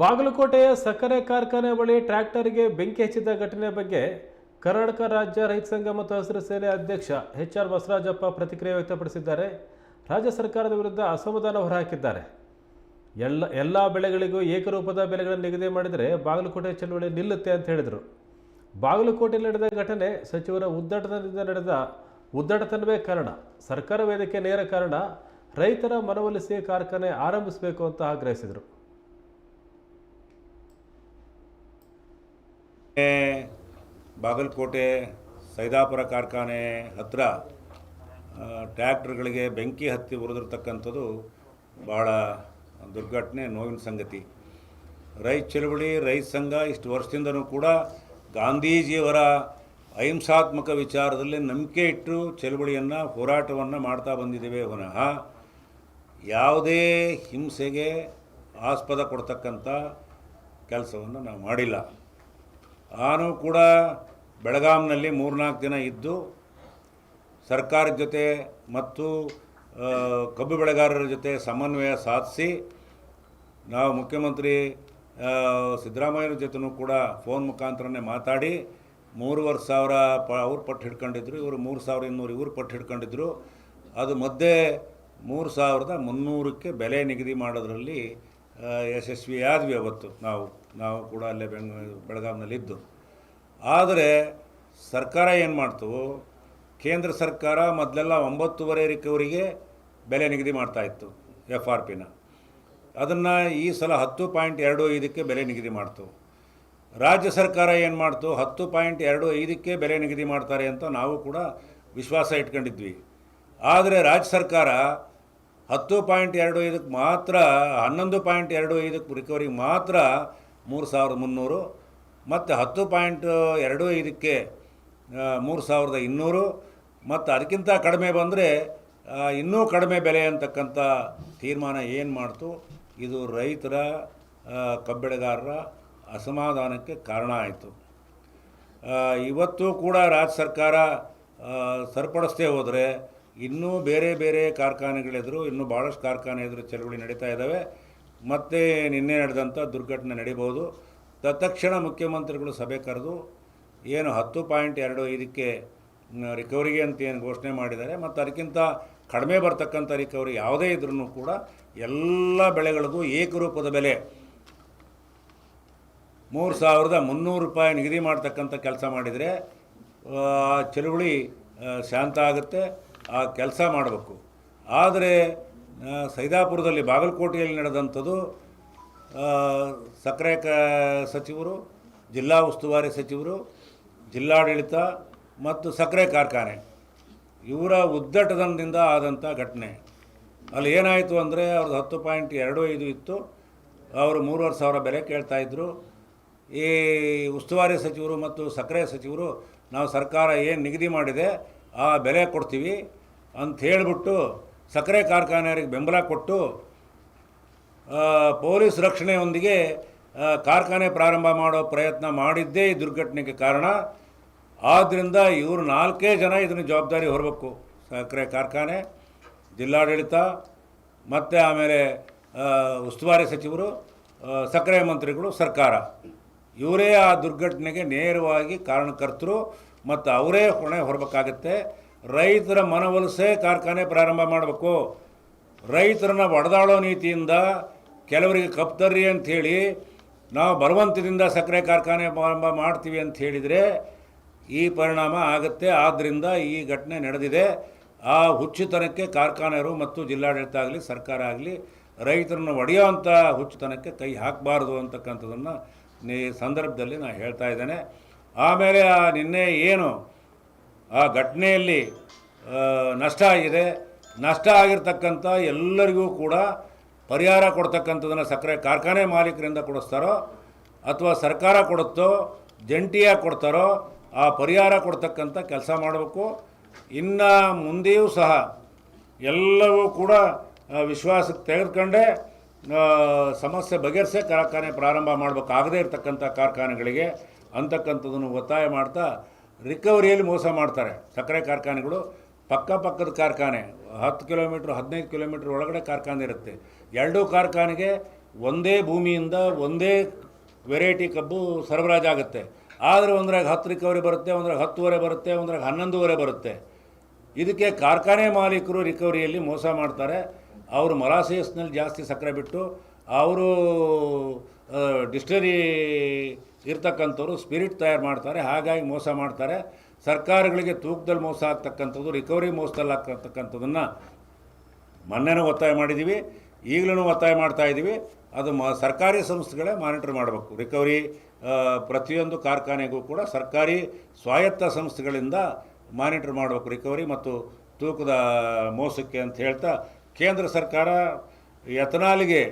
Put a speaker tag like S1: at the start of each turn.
S1: ಬಾಗಲಕೋಟೆಯ ಸಕ್ಕರೆ ಕಾರ್ಖಾನೆ ಬಳಿ ಟ್ರ್ಯಾಕ್ಟರ್ಗೆ ಬೆಂಕಿ ಹಚ್ಚಿದ ಘಟನೆ ಬಗ್ಗೆ ಕರ್ನಾಟಕ ರಾಜ್ಯ ರೈತ ಸಂಘ ಮತ್ತು ಹಸಿರು ಸೇನೆ ಅಧ್ಯಕ್ಷ ಎಚ್ ಆರ್ ಬಸವರಾಜಪ್ಪ ಪ್ರತಿಕ್ರಿಯೆ ವ್ಯಕ್ತಪಡಿಸಿದ್ದಾರೆ. ರಾಜ್ಯ ಸರ್ಕಾರದ ವಿರುದ್ಧ ಅಸಮಾಧಾನ ಹೊರಹಾಕಿದ್ದಾರೆ. ಎಲ್ಲ ಎಲ್ಲ ಬೆಳೆಗಳಿಗೂ ಏಕರೂಪದ ಬೆಲೆಗಳನ್ನು ನಿಗದಿ ಮಾಡಿದರೆ ಬಾಗಲಕೋಟೆ ಚಳುವಳಿ ನಿಲ್ಲುತ್ತೆ ಅಂತ ಹೇಳಿದರು. ಬಾಗಲಕೋಟೆಯಲ್ಲಿ ನಡೆದ ಘಟನೆ ಸಚಿವರ ಉದ್ದಟತನದಿಂದ ನಡೆದ ಉದ್ದಟತನವೇ ಕಾರಣ. ಸರ್ಕಾರ ವೇದಿಕೆ ನೇರ ಕಾರಣ. ರೈತರ ಮನವೊಲಿಸಿ ಕಾರ್ಖಾನೆ ಆರಂಭಿಸಬೇಕು ಅಂತ ಆಗ್ರಹಿಸಿದರು.
S2: ಬಾಗಲಕೋಟೆ, ಸೈದಾಪುರ ಕಾರ್ಖಾನೆ ಹತ್ತಿರ ಟ್ರ್ಯಾಕ್ಟರ್ಗಳಿಗೆ ಬೆಂಕಿ ಹತ್ತಿ ಉರಿದಿರ್ತಕ್ಕಂಥದ್ದು ಭಾಳ ದುರ್ಘಟನೆ, ನೋವಿನ ಸಂಗತಿ. ರೈತ ಚಳವಳಿ ರೈತ ಸಂಘ ಇಷ್ಟು ವರ್ಷದಿಂದನೂ ಕೂಡ ಗಾಂಧೀಜಿಯವರ ಅಹಿಂಸಾತ್ಮಕ ವಿಚಾರದಲ್ಲಿ ನಂಬಿಕೆ ಇಟ್ಟು ಚಳವಳಿಯನ್ನು, ಹೋರಾಟವನ್ನು ಮಾಡ್ತಾ ಬಂದಿದ್ದೇವೆ ಹೊನಃ ಯಾವುದೇ ಹಿಂಸೆಗೆ ಆಸ್ಪದ ಕೊಡ್ತಕ್ಕಂಥ ಕೆಲಸವನ್ನು ನಾವು ಮಾಡಿಲ್ಲ. ನಾನು ಕೂಡ ಬೆಳಗಾಂನಲ್ಲಿ ಮೂರ್ನಾಲ್ಕು ದಿನ ಇದ್ದು ಸರ್ಕಾರದ ಜೊತೆ ಮತ್ತು ಕಬ್ಬು ಬೆಳೆಗಾರರ ಜೊತೆ ಸಮನ್ವಯ ಸಾಧಿಸಿ, ನಾವು ಮುಖ್ಯಮಂತ್ರಿ ಸಿದ್ದರಾಮಯ್ಯನ ಜೊತೆನೂ ಕೂಡ ಫೋನ್ ಮುಖಾಂತರನೇ ಮಾತಾಡಿ, ಮೂರುವರೆ ಸಾವಿರ ಪ, ಅವ್ರು ಪಟ್ಟು ಹಿಡ್ಕೊಂಡಿದ್ರು, ಇವರು ಮೂರು ಸಾವಿರ ಇನ್ನೂರು ಇವರು ಪಟ್ಟು ಹಿಡ್ಕೊಂಡಿದ್ರು. ಅದು ಮಧ್ಯೆ ಮೂರು ಸಾವಿರದ ಮುನ್ನೂರಕ್ಕೆ ಬೆಲೆ ನಿಗದಿ ಮಾಡೋದರಲ್ಲಿ ಯಶಸ್ವಿಯಾದ್ವಿ ಅವತ್ತು ನಾವು. ನಾವು ಕೂಡ ಅಲ್ಲೇ ಬೆಂಗಳೂರು ಬೆಳಗಾವಿನಲ್ಲಿ ಇದ್ದು. ಆದರೆ ಸರ್ಕಾರ ಏನು ಮಾಡ್ತು? ಕೇಂದ್ರ ಸರ್ಕಾರ ಮೊದಲೆಲ್ಲ ಒಂಬತ್ತುವರೆ ರಿಕವರಿಗೆ ಬೆಲೆ ನಿಗದಿ ಮಾಡ್ತಾ ಇತ್ತು, ಎಫ್ ಆರ್ ಪಿನ. ಅದನ್ನು ಈ ಸಲ ಹತ್ತು ಪಾಯಿಂಟ್ ಎರಡು ಐದಕ್ಕೆ ಬೆಲೆ ನಿಗದಿ ಮಾಡ್ತು. ರಾಜ್ಯ ಸರ್ಕಾರ ಏನು ಮಾಡ್ತು? ಹತ್ತು ಪಾಯಿಂಟ್ ಎರಡು ಐದಕ್ಕೆ ಬೆಲೆ ನಿಗದಿ ಮಾಡ್ತಾರೆ ಅಂತ ನಾವು ಕೂಡ ವಿಶ್ವಾಸ ಇಟ್ಕೊಂಡಿದ್ವಿ. ಆದರೆ ರಾಜ್ಯ ಸರ್ಕಾರ ಹತ್ತು ಪಾಯಿಂಟ್ ಎರಡು ಐದಕ್ಕೆ ಮಾತ್ರ, ಹನ್ನೊಂದು ಪಾಯಿಂಟ್ ಎರಡು ಐದಕ್ಕೆ ರಿಕವರಿಗೆ ಮಾತ್ರ ಮೂರು ಸಾವಿರದ ಮುನ್ನೂರು, ಮತ್ತು ಹತ್ತು ಪಾಯಿಂಟ್ ಎರಡು ಐದಕ್ಕೆ ಮೂರು ಸಾವಿರದ ಇನ್ನೂರು, ಮತ್ತು ಅದಕ್ಕಿಂತ ಕಡಿಮೆ ಬಂದರೆ ಇನ್ನೂ ಕಡಿಮೆ ಬೆಲೆ ಅಂತಕ್ಕಂಥ ತೀರ್ಮಾನ ಏನು ಮಾಡ್ತು? ಇದು ರೈತರ ಕಬ್ಬೆಳೆಗಾರರ ಅಸಮಾಧಾನಕ್ಕೆ ಕಾರಣ ಆಯಿತು. ಇವತ್ತು ಕೂಡ ರಾಜ್ಯ ಸರ್ಕಾರ ಸರಿಪಡಿಸ್ತೇ ಹೋದರೆ ಇನ್ನೂ ಬೇರೆ ಬೇರೆ ಕಾರ್ಖಾನೆಗಳೆದುರು, ಇನ್ನೂ ಭಾಳಷ್ಟು ಕಾರ್ಖಾನೆ ಎದುರು ಚಳವಳಿ ನಡೀತಾ ಇದ್ದಾವೆ. ಮತ್ತು ನಿನ್ನೆ ನಡೆದಂಥ ದುರ್ಘಟನೆ ನಡೀಬೋದು ತತ್ಕ್ಷಣ ಮುಖ್ಯಮಂತ್ರಿಗಳು ಸಭೆ ಕರೆದು ಏನು ಹತ್ತು ಪಾಯಿಂಟ್ ಎರಡು ಇದಕ್ಕೆ ರಿಕವರಿಗೆ ಅಂತ ಏನು ಘೋಷಣೆ ಮಾಡಿದ್ದಾರೆ. ಮತ್ತು ಅದಕ್ಕಿಂತ ಕಡಿಮೆ ಬರ್ತಕ್ಕಂಥ ರಿಕವರಿ ಯಾವುದೇ ಇದ್ರೂ ಕೂಡ ಎಲ್ಲ ಬೆಳೆಗಳಿಗೂ ಏಕರೂಪದ ಬೆಲೆ ಮೂರು ಸಾವಿರದ ಮುನ್ನೂರು ರೂಪಾಯಿ ನಿಗದಿ ಮಾಡ್ತಕ್ಕಂಥ ಕೆಲಸ ಮಾಡಿದರೆ ಚಳುವಳಿ ಶಾಂತ ಆಗುತ್ತೆ. ಆ, ಕೆಲಸ ಮಾಡಬೇಕು. ಆದರೆ ಸೈದಾಪುರದಲ್ಲಿ ಬಾಗಲಕೋಟೆಯಲ್ಲಿ ನಡೆದಂಥದ್ದು ಸಕ್ಕರೆ ಕ, ಸಚಿವರು, ಜಿಲ್ಲಾ ಉಸ್ತುವಾರಿ ಸಚಿವರು, ಜಿಲ್ಲಾಡಳಿತ ಮತ್ತು ಸಕ್ಕರೆ ಕಾರ್ಖಾನೆ. ಇವರ ಉದ್ದಟತನದಿಂದ ಆದಂಥ ಘಟನೆ. ಅಲ್ಲಿ ಏನಾಯಿತು ಅಂದರೆ, ಅವ್ರದ್ದು ಹತ್ತು ಪಾಯಿಂಟ್ ಎರಡು ಐದು ಇತ್ತು. ಅವರು ಮೂರುವರೆ ಸಾವಿರ ಬೆಲೆ ಕೇಳ್ತಾಯಿದ್ರು ಈ ಉಸ್ತುವಾರಿ ಸಚಿವರು ಮತ್ತು ಸಕ್ಕರೆ ಸಚಿವರು, ನಾವು ಸರ್ಕಾರ ಏನು ನಿಗದಿ ಮಾಡಿದೆ, ಆ ಬೆಲೆ ಕೊಡ್ತೀವಿ ಅಂತ ಹೇಳಿಬಿಟ್ಟು ಸಕ್ಕರೆ ಕಾರ್ಖಾನೆಯವರಿಗೆ ಬೆಂಬಲ ಕೊಟ್ಟು ಪೊಲೀಸ್ ರಕ್ಷಣೆಯೊಂದಿಗೆ ಕಾರ್ಖಾನೆ ಪ್ರಾರಂಭ ಮಾಡೋ ಪ್ರಯತ್ನ ಮಾಡಿದ್ದೇ ಈ ದುರ್ಘಟನೆಗೆ ಕಾರಣ. ಆದ್ದರಿಂದ ಇವರು ನಾಲ್ಕೇ ಜನ ಇದನ್ನು ಜವಾಬ್ದಾರಿ ಹೊರಬೇಕು. ಸಕ್ಕರೆ ಕಾರ್ಖಾನೆ, ಜಿಲ್ಲಾಡಳಿತ, ಮತ್ತು ಆಮೇಲೆ ಉಸ್ತುವಾರಿ ಸಚಿವರು ಸಕ್ಕರೆ ಮಂತ್ರಿಗಳು, ಸರ್ಕಾರ. ಇವರೇ ಆ ದುರ್ಘಟನೆಗೆ ನೇರವಾಗಿ ಕಾರಣಕರ್ತರು, ಮತ್ತು ಅವರೇ ಹೊಣೆ ಹೊರಬೇಕಾಗತ್ತೆ. ರೈತರ ಮನವೊಲಿಸೇ ಕಾರ್ಖಾನೆ ಪ್ರಾರಂಭ ಮಾಡಬೇಕು. ರೈತರನ್ನ ಒಡೆದಾಳೋ ನೀತಿಯಿಂದ ಕೆಲವರಿಗೆ ಕಪ್ತರ್ರಿ ಅಂಥೇಳಿ ನಾವು ಬಲವಂತದಿಂದ ಸಕ್ಕರೆ ಕಾರ್ಖಾನೆ ಪ್ರಾರಂಭ ಮಾಡ್ತೀವಿ ಅಂತ ಹೇಳಿದರೆ ಈ ಪರಿಣಾಮ ಆಗುತ್ತೆ. ಆದ್ದರಿಂದ ಈ ಘಟನೆ ನಡೆದಿದೆ. ಆ ಹುಚ್ಚುತನಕ್ಕೆ ಕಾರ್ಖಾನೆಯರು ಮತ್ತು ಜಿಲ್ಲಾಡಳಿತ ಆಗಲಿ, ಸರ್ಕಾರ ಆಗಲಿ ರೈತರನ್ನು ಒಡೆಯೋವಂಥ ಹುಚ್ಚುತನಕ್ಕೆ ಕೈ ಹಾಕಬಾರ್ದು ಅಂತಕ್ಕಂಥದ್ದನ್ನು ಈ ಸಂದರ್ಭದಲ್ಲಿ ನಾನು ಹೇಳ್ತಾ ಇದ್ದೇನೆ. ಆಮೇಲೆ ನಿನ್ನೆ ಏನು ಆ ಘಟನೆಯಲ್ಲಿ ನಷ್ಟ ಆಗಿದೆ. ನಷ್ಟ ಆಗಿರ್ತಕ್ಕಂಥ ಎಲ್ಲರಿಗೂ ಕೂಡ ಪರಿಹಾರ ಕೊಡ್ತಕ್ಕಂಥದ್ದನ್ನು ಸಕ್ಕರೆ ಕಾರ್ಖಾನೆ ಮಾಲೀಕರಿಂದ ಕೊಡಿಸ್ತಾರೋ, ಅಥವಾ ಸರ್ಕಾರ ಕೊಡುತ್ತೋ ಜಂಟಿಯಾಗಿ ಕೊಡ್ತಾರೋ, ಆ ಪರಿಹಾರ ಕೊಡ್ತಕ್ಕಂಥ ಕೆಲಸ ಮಾಡಬೇಕು. ಇನ್ನು ಮುಂದೆಯೂ ಸಹ ಎಲ್ಲವೂ ಕೂಡ ವಿಶ್ವಾಸಕ್ಕೆ ತೆಗೆದುಕೊಂಡೇ ಸಮಸ್ಯೆ ಬಗೆಹರಿಸೇ ಕಾರ್ಖಾನೆ ಪ್ರಾರಂಭ ಮಾಡಬೇಕಾಗದೇ ಇರತಕ್ಕಂಥ ಕಾರ್ಖಾನೆಗಳಿಗೆ ಅಂತಕ್ಕಂಥದ್ದನ್ನು ಒತ್ತಾಯ ಮಾಡ್ತಾ ರಿಕವರಿಯಲ್ಲಿ ಮೋಸ ಮಾಡ್ತಾರೆ. ಸಕ್ಕರೆ ಕಾರ್ಖಾನೆಗಳು, ಪಕ್ಕ ಪಕ್ಕದ ಕಾರ್ಖಾನೆ, ಹತ್ತು ಕಿಲೋಮೀಟ್ರ್, ಹದಿನೈದು ಕಿಲೋಮೀಟ್ರ್ ಒಳಗಡೆ ಕಾರ್ಖಾನೆ ಇರುತ್ತೆ. ಎರಡೂ ಕಾರ್ಖಾನೆಗೆ ಒಂದೇ ಭೂಮಿಯಿಂದ ಒಂದೇ ವೆರೈಟಿ ಕಬ್ಬು ಸರಬರಾಜಾಗುತ್ತೆ ಆದರೆ ಒಂದ್ರಾಗ ಹತ್ತು ರಿಕವರಿ ಬರುತ್ತೆ, ಒಂದ್ರಾಗ ಹತ್ತುವರೆ ಬರುತ್ತೆ, ಒಂದ್ರಾಗ ಹನ್ನೊಂದುವರೆ ಬರುತ್ತೆ. ಇದಕ್ಕೆ ಕಾರ್ಖಾನೆ ಮಾಲೀಕರು ರಿಕವರಿಯಲ್ಲಿ ಮೋಸ ಮಾಡ್ತಾರೆ. ಅವರು ಮಲಾಸಿಯಸ್ನಲ್ಲಿ ಜಾಸ್ತಿ ಸಕ್ಕರೆ ಬಿಟ್ಟು, ಅವರು ಡಿಸ್ಟರಿ ಇರ್ತಕ್ಕಂಥವ್ರು ಸ್ಪಿರಿಟ್ ತಯಾರು ಮಾಡ್ತಾರೆ, ಹಾಗಾಗಿ ಮೋಸ ಮಾಡ್ತಾರೆ. ಸರ್ಕಾರಗಳಿಗೆ ತೂಕದಲ್ಲಿ ಮೋಸ ಆಗ್ತಕ್ಕಂಥದ್ದು, ರಿಕವರಿ ಮೋಸದಲ್ಲಿ ಆಗ್ತಕ್ಕಂಥದ್ದನ್ನು ಮೊನ್ನೆನೂ ಒತ್ತಾಯ ಮಾಡಿದ್ದೀವಿ ಈಗಲೂ ಒತ್ತಾಯ ಮಾಡ್ತಾ ಇದ್ದೀವಿ ಅದು ಮ, ಸರ್ಕಾರಿ ಸಂಸ್ಥೆಗಳೇ ಮಾನಿಟರ್ ಮಾಡಬೇಕು. ರಿಕವರಿ ಪ್ರತಿಯೊಂದು ಕಾರ್ಖಾನೆಗೂ ಕೂಡ ಸರ್ಕಾರಿ ಸ್ವಾಯತ್ತ ಸಂಸ್ಥೆಗಳಿಂದ ಮಾನಿಟರ್ ಮಾಡಬೇಕು ರಿಕವರಿ ಮತ್ತು ತೂಕದ ಮೋಸಕ್ಕೆ ಅಂತ ಹೇಳ್ತಾ ಕೇಂದ್ರ ಸರ್ಕಾರ ಎಥನಾಲ್ಗೆ